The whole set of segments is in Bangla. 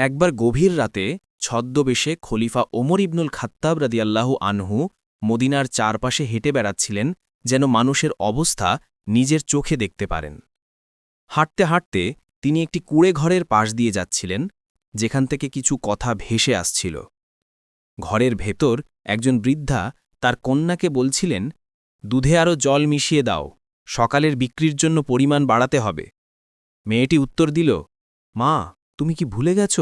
একবার গভীর রাতে ছদ্মবেশে খলিফা ওমর ইবনুল খাত্তাব রাদিয়াল্লাহু আনহু মদিনার চারপাশে হেঁটে বেড়াচ্ছিলেন যেন মানুষের অবস্থা নিজের চোখে দেখতে পারেন। হাঁটতে হাঁটতে তিনি একটি কুড়ে ঘরের পাশ দিয়ে যাচ্ছিলেন, যেখান থেকে কিছু কথা ভেসে আসছিল। ঘরের ভেতর একজন বৃদ্ধা তার কন্যাকে বলছিলেন, দুধে আরও জল মিশিয়ে দাও, সকালের বিক্রির জন্য পরিমাণ বাড়াতে হবে। মেয়েটি উত্তর দিল, মা তুমি কি ভুলে গেছ?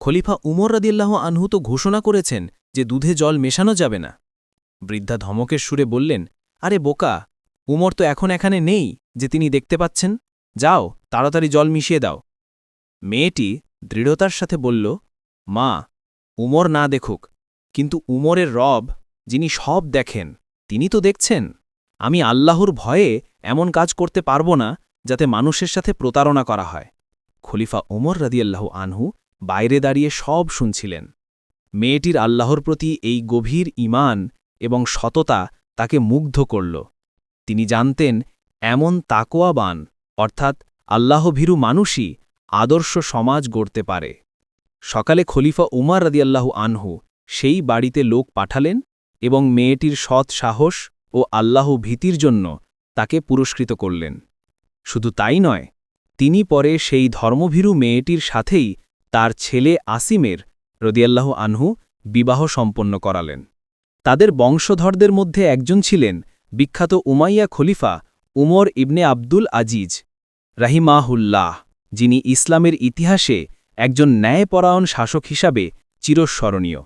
খলিফা উমর রাদিয়াল্লাহ আনহু তো ঘোষণা করেছেন যে দুধে জল মেশানো যাবে না। বৃদ্ধা ধমকের সুরে বললেন, আরে বোকা, উমর তো এখন এখানে নেই যে তিনি দেখতে পাচ্ছেন। যাও, তাড়াতাড়ি জল মিশিয়ে দাও। মেয়েটি দৃঢ়তার সাথে বলল, মা, উমর না দেখুক, কিন্তু উমরের রব, যিনি সব দেখেন, তিনি তো দেখছেন। আমি আল্লাহর ভয়ে এমন কাজ করতে পারব না যাতে মানুষের সাথে প্রতারণা করা হয়। খলিফা ওমর রাদিয়াল্লাহু আনহু বাইরে দাঁড়িয়ে সব শুনছিলেন। মেয়েটির আল্লাহর প্রতি এই গভীর ইমান এবং সততা তাকে মুগ্ধ করল। তিনি জানতেন, এমন তাকোয়াবান অর্থাৎ আল্লাহভীরু মানুষই আদর্শ সমাজ গড়তে পারে। সকালে খলিফা উমার রাদিয়াল্লাহু আনহু সেই বাড়িতে লোক পাঠালেন এবং মেয়েটির সৎ সাহস ও আল্লাহ ভীতির জন্য তাকে পুরস্কৃত করলেন। শুধু তাই নয় তিনি পরে সেই ধর্মভীরু মেয়েটির সাথেই তার ছেলে আসিমের রদিয়াল্লাহ আনহু বিবাহ সম্পন্ন করালেন। তাদের বংশধরদের মধ্যে একজন ছিলেন বিখ্যাত উমাইয়া খলিফা উমর ইবনে আব্দুল আজিজ রাহিমাহুল্লাহ, যিনি ইসলামের ইতিহাসে একজন ন্যায়পরায়ণ শাসক হিসাবে চিরস্মরণীয়।